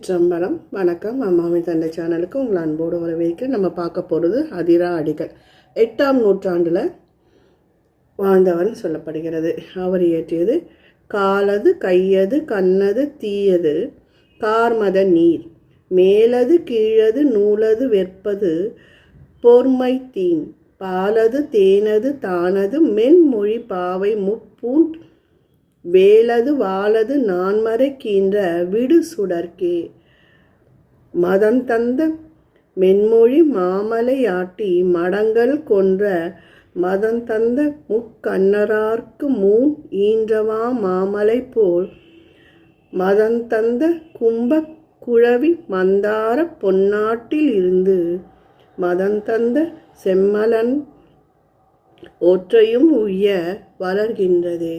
திருச்சிற்றம்பலம் வணக்கம். அம்மாவின் தந்தை சேனலுக்கு உங்களை அன்போடு வரவேற்க நம்ம பார்க்க போகிறது அதிரா அடிகள். எட்டாம் நூற்றாண்டில் வாழ்ந்தவன் சொல்லப்படுகிறது. அவர் இயற்றியது காலது கையது கண்ணது தீயது கார்மத நீர். மேலது கீழது நூலது வெற்பது பொர்மை தீன். பாலது தேனது தானது மென்மொழி பாவை முப்பூன் வேலது வாலது நான்மறை கீன்ற விடு சுடர்க்கே மதம் தந்த மென்மொழி மாமலையாட்டி மடங்கள் கொன்ற மதம் தந்த முக்கண்ணரார்க்கு மூன் ஈன்றவா மாமலை போல். மதம் தந்த கும்ப குழவி மந்தார பொன்னாட்டில் இருந்து மதம் தந்த செம்மலன் ஒற்றையும் உய்ய வளர்கின்றதே.